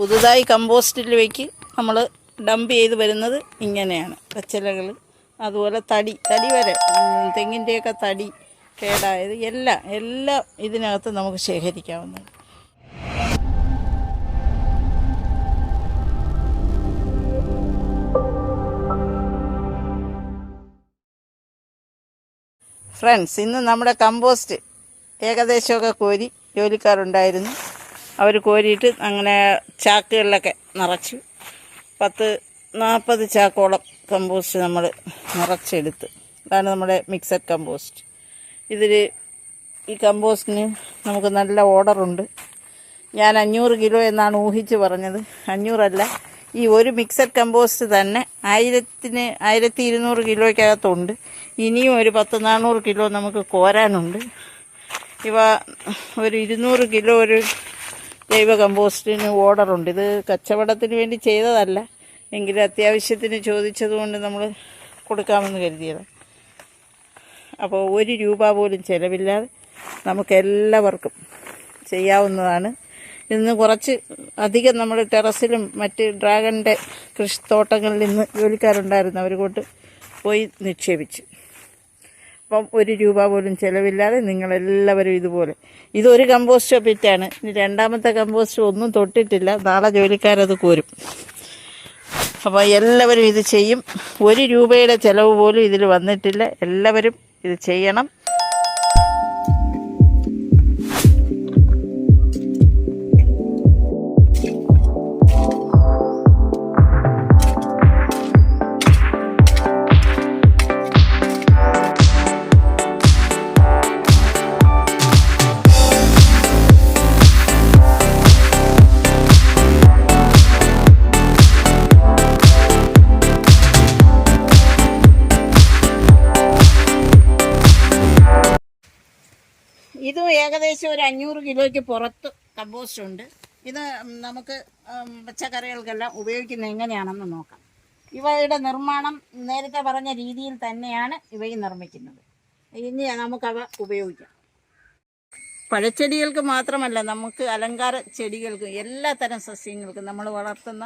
പുതുതായി കമ്പോസ്റ്റിലേക്ക് നമ്മൾ ഡംപ് ചെയ്ത് വരുന്നത് ഇങ്ങനെയാണ്. പച്ചിലകൾ അതുപോലെ തടി തടി വരെ തെങ്ങിന്റെയൊക്കെ തടി കേടായത് എല്ലാം എല്ലാം ഇതിനകത്ത് നമുക്ക് ശേഖരിക്കാവുന്നതാണ്. ഫ്രണ്ട്സ് ഇന്ന് നമ്മുടെ കമ്പോസ്റ്റ് ഏകദേശമൊക്കെ കോരി ജോലിക്കാരുണ്ടായിരുന്നു. അവർ കോരിയിട്ട് അങ്ങനെ ചാക്കുകളിലൊക്കെ നിറച്ചു പത്ത് നാൽപ്പത് ചാക്കോളം കമ്പോസ്റ്റ് നമ്മൾ നിറച്ചെടുത്ത്. അതാണ് നമ്മുടെ മിക്സഡ് കമ്പോസ്റ്റ് ഇതിൽ ഈ കമ്പോസ്റ്റിന് നമുക്ക് നല്ല ഓർഡറുണ്ട്. ഞാൻ അഞ്ഞൂറ് കിലോ എന്നാണ് ഊഹിച്ച് പറഞ്ഞത്. അഞ്ഞൂറല്ല ഈ ഒരു മിക്സഡ് കമ്പോസ്റ്റ് തന്നെ ആയിരത്തിന് ആയിരത്തി ഇരുന്നൂറ് കിലോയ്ക്കകത്തുണ്ട്. ഇനിയും ഒരു പത്ത് നാനൂറ് കിലോ നമുക്ക് കോരാനുണ്ട്. ഇവ ഒരു ഇരുന്നൂറ് കിലോ ഒരു ജൈവ കമ്പോസ്റ്റിന് ഓർഡറുണ്ട്. ഇത് കച്ചവടത്തിന് വേണ്ടി ചെയ്തതല്ല. എങ്കിലും അത്യാവശ്യത്തിന് ചോദിച്ചതുകൊണ്ട് നമ്മൾ കൊടുക്കാമെന്ന് കരുതിയത്. അപ്പോൾ ഒരു രൂപ പോലും ചിലവില്ലാതെ നമുക്ക് എല്ലാവർക്കും ചെയ്യാവുന്നതാണ്. ഇന്ന് കുറച്ച് അധികം നമ്മൾ ടെറസിലും മറ്റ് ഡ്രാഗണിന്റെ കൃഷിത്തോട്ടങ്ങളിൽ നിന്ന് ജോലിക്കാരുണ്ടായിരുന്നു അവർ കൊണ്ട് പോയി നിക്ഷേപിച്ചു. അപ്പം ഒരു രൂപ പോലും ചിലവില്ലാതെ നിങ്ങളെല്ലാവരും ഇതുപോലെ. ഇതൊരു കമ്പോസ്റ്റ് പിറ്റാണ് ഇനി രണ്ടാമത്തെ കമ്പോസ്റ്റ് ഒന്നും തൊട്ടിട്ടില്ല. നാളെ ജോലിക്കാരത് കോരും. അപ്പോൾ എല്ലാവരും ഇത് ചെയ്യും. ഒരു രൂപയുടെ ചിലവ് പോലും ഇതിൽ വന്നിട്ടില്ല. എല്ലാവരും ഇത് ചെയ്യണം. ഏകദേശം ഒരു അഞ്ഞൂറ് കിലോയ്ക്ക് പുറത്ത് കമ്പോസ്റ്റ് ഉണ്ട്. ഇത് നമുക്ക് പച്ചക്കറികൾക്കെല്ലാം ഉപയോഗിക്കുന്നത് എങ്ങനെയാണെന്ന് നോക്കാം. ഇവയുടെ നിർമ്മാണം നേരത്തെ പറഞ്ഞ രീതിയിൽ തന്നെയാണ് ഇവയും നിർമ്മിക്കുന്നത്. ഇനി നമുക്കവ ഉപയോഗിക്കാം. പഴച്ചെടികൾക്ക് മാത്രമല്ല നമുക്ക് അലങ്കാര ചെടികൾക്കും എല്ലാ തരം സസ്യങ്ങൾക്കും നമ്മൾ വളർത്തുന്ന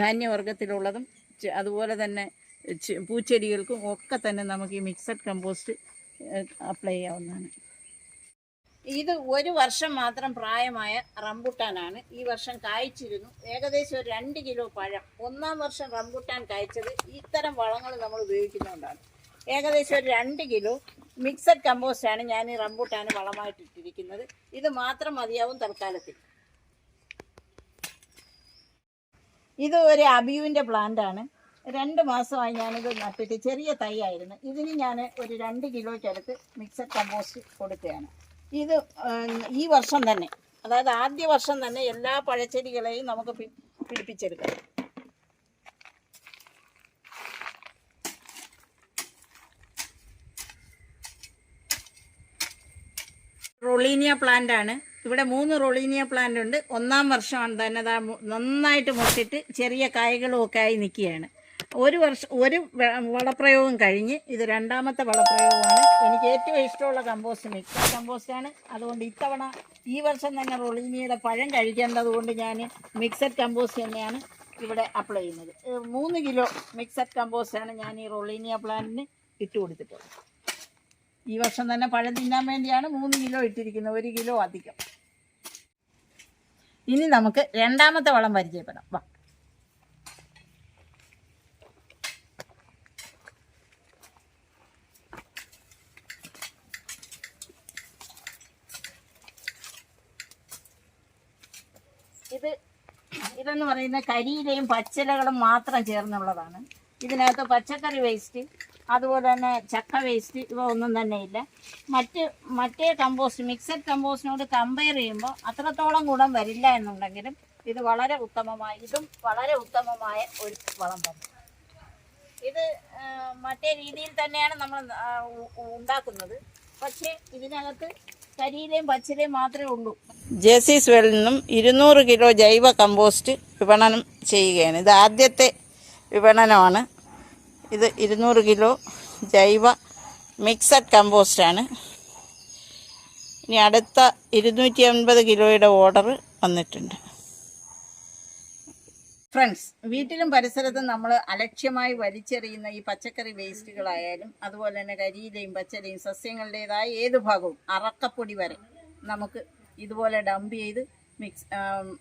ധാന്യവർഗത്തിലുള്ളതും അതുപോലെ തന്നെ പൂച്ചെടികൾക്കും ഒക്കെ തന്നെ നമുക്ക് ഈ മിക്സഡ് കമ്പോസ്റ്റ് അപ്ലൈ ചെയ്യാവുന്നതാണ്. ഇത് ഒരു വർഷം മാത്രം പ്രായമായ റംബുട്ടാനാണ്. ഈ വർഷം കായ്ച്ചിരുന്നു. ഏകദേശം ഒരു രണ്ട് കിലോ പഴം. ഒന്നാം വർഷം റംബുട്ടാൻ കായ്ച്ചത് ഇത്തരം വളങ്ങൾ നമ്മൾ ഉപയോഗിക്കുന്നതുകൊണ്ടാണ് ഏകദേശം ഒരു രണ്ട് കിലോ മിക്സഡ് കമ്പോസ്റ്റ് ആണ് ഞാൻ ഈ റംബുട്ടാന് വളമായിട്ട് ഇട്ടിരിക്കുന്നത് ഇത് മാത്രം മതിയാവും തൽക്കാലത്തിൽ. ഇത് ഒരു അബിയുവിന്റെ പ്ലാന്റാണ്. രണ്ട് മാസമായി ഞാനിത് നട്ടിട്ട് ചെറിയ തൈ ആയിരുന്നു. ഇതിന് ഞാൻ ഒരു രണ്ട് കിലോയ്ക്കടുത്ത് മിക്സഡ് കമ്പോസ്റ്റ് കൊടുക്കുകയാണ്. ഇത് ഈ വർഷം തന്നെ. അതായത് ആദ്യ വർഷം തന്നെ എല്ലാ പഴച്ചെടികളെയും നമുക്ക് പിടിപ്പിച്ചെടുക്കാം. റൊളീനിയ പ്ലാന്റ് ആണ്. ഇവിടെ മൂന്ന് റൊളീനിയ പ്ലാന്റ് ഉണ്ട്. ഒന്നാം വർഷമാണ് തന്നെ നന്നായിട്ട് മുട്ടിട്ട് ചെറിയ കായകളും ഒക്കെ ആയി നിൽക്കുകയാണ്. ഒരു വർഷം ഒരു വളപ്രയോഗം കഴിഞ്ഞ് ഇത് രണ്ടാമത്തെ വളപ്രയോഗമാണ്. എനിക്ക് ഏറ്റവും ഇഷ്ടമുള്ള കമ്പോസ്റ്റ് മിക്സ് കമ്പോസ്റ്റാണ് അതുകൊണ്ട് ഇത്തവണ ഈ വർഷം തന്നെ റൊളിനിയുടെ പഴം കഴിക്കേണ്ടത് കൊണ്ട് ഞാൻ മിക്സഡ് കമ്പോസ്റ്റ് തന്നെയാണ് ഇവിടെ അപ്ലൈ ചെയ്യുന്നത്. മൂന്ന് കിലോ മിക്സഡ് കമ്പോസ്റ്റാണ് ഞാൻ ഈ റൊളീനിയ പ്ലാന്റിന് ഇട്ട് കൊടുത്തിട്ടുള്ളത്. ഈ വർഷം തന്നെ പഴം തിന്നാൻ വേണ്ടിയാണ് മൂന്ന് കിലോ ഇട്ടിരിക്കുന്നത്. ഒരു കിലോ അധികം. ഇനി നമുക്ക് രണ്ടാമത്തെ വളം പരിചയപ്പെടാം. വാ. ഇത് ഇതെന്ന് പറയുന്ന കരിയിലയും പച്ചിലകളും മാത്രം ചേർന്നുള്ളതാണ്. ഇതിനകത്ത് പച്ചക്കറി വേസ്റ്റ് അതുപോലെ തന്നെ ചക്ക വേസ്റ്റ് ഇവ ഒന്നും തന്നെ ഇല്ല. മറ്റ് മറ്റേ കമ്പോസ്റ്റ് മിക്സഡ് കമ്പോസ്റ്റിനോട് കമ്പയർ ചെയ്യുമ്പോൾ അത്രത്തോളം ഗുണം വരില്ല എന്നുണ്ടെങ്കിലും ഇത് വളരെ ഉത്തമമായ ഇതും വളരെ ഉത്തമമായ ഒരു വളം തന്നെ. ഇത് മറ്റേ രീതിയിൽ തന്നെയാണ് നമ്മൾ ഉണ്ടാക്കുന്നത്. പക്ഷേ ഇതിനകത്ത് കരിയിലയും പച്ചിലയും മാത്രമേ ഉള്ളൂ. ജെസിസ് വെല്ലിൽ നിന്നും ഇരുന്നൂറ് കിലോ ജൈവ കമ്പോസ്റ്റ് വിപണനം ചെയ്യുകയാണ്. ഇത് ആദ്യത്തെ വിപണനമാണ്. ഇത് ഇരുന്നൂറ് കിലോ ജൈവ മിക്സഡ് കമ്പോസ്റ്റാണ് ഇനി അടുത്ത ഇരുന്നൂറ്റി അൻപത് കിലോയുടെ ഓർഡർ വന്നിട്ടുണ്ട്. ഫ്രണ്ട്സ് വീട്ടിലും പരിസരത്തും നമ്മൾ അലക്ഷ്യമായി വലിച്ചെറിയുന്ന ഈ പച്ചക്കറി വേസ്റ്റുകളായാലും അതുപോലെ തന്നെ കരിയിലെയും പച്ചലയും സസ്യങ്ങളുടേതായ ഏത് ഭാഗവും അറക്കപ്പൊടി വരെ നമുക്ക് ഇതുപോലെ ഡംപ് ചെയ്ത് മിക്സ്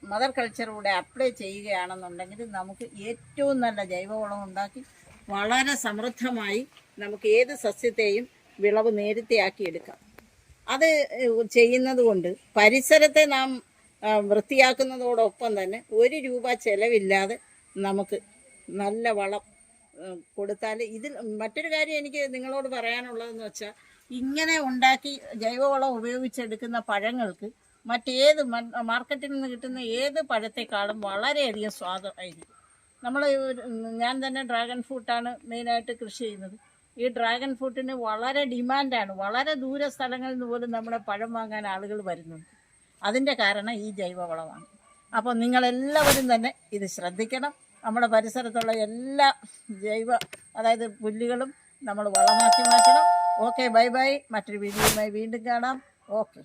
മദർ കൾച്ചറൂടെ അപ്ലൈ ചെയ്യുകയാണെന്നുണ്ടെങ്കിൽ നമുക്ക് ഏറ്റവും നല്ല ജൈവവളം ഉണ്ടാക്കി വളരെ സമൃദ്ധമായി നമുക്ക് ഏത് സസ്യത്തെയും വിളവ് നേരത്തെ എടുക്കാം അത് ചെയ്യുന്നത് കൊണ്ട് പരിസരത്തെ നാം വൃത്തിയാക്കുന്നതോടൊപ്പം തന്നെ ഒരു രൂപ ചിലവില്ലാതെ നമുക്ക് നല്ല വളം കൊടുത്താൽ ഇതിൽ മറ്റൊരു കാര്യം എനിക്ക് നിങ്ങളോട് പറയാനുള്ളതെന്ന് വെച്ചാൽ ഇങ്ങനെ ഉണ്ടാക്കി ജൈവവളം ഉപയോഗിച്ചെടുക്കുന്ന പഴങ്ങൾക്ക് മറ്റേത് മാർക്കറ്റിൽ നിന്ന് കിട്ടുന്ന ഏത് പഴത്തെക്കാളും വളരെയധികം സ്വാദമായിരിക്കും നമ്മൾ ഞാൻ തന്നെ ഡ്രാഗൺ ഫ്രൂട്ടാണ് മെയിനായിട്ട് കൃഷി ചെയ്യുന്നത്. ഈ ഡ്രാഗൺ ഫ്രൂട്ടിന് വളരെ ഡിമാൻഡാണ്. വളരെ ദൂര സ്ഥലങ്ങളിൽ നിന്ന് പോലും നമ്മുടെ പഴം വാങ്ങാൻ ആളുകൾ വരുന്നുണ്ട്. അതിന്റെ കാരണം ഈ ജൈവവളമാണ്. അപ്പോൾ നിങ്ങളെല്ലാവരും തന്നെ ഇത് ശ്രദ്ധിക്കണം. നമ്മുടെ പരിസരത്തുള്ള എല്ലാ ജൈവ അതായത് പുല്ലുകളും നമ്മൾ വളമാക്കി മാറ്റണം. ഓക്കെ ബൈ ബൈ മറ്റൊരു വീഡിയോയുമായി വീണ്ടും കാണാം. ഓക്കെ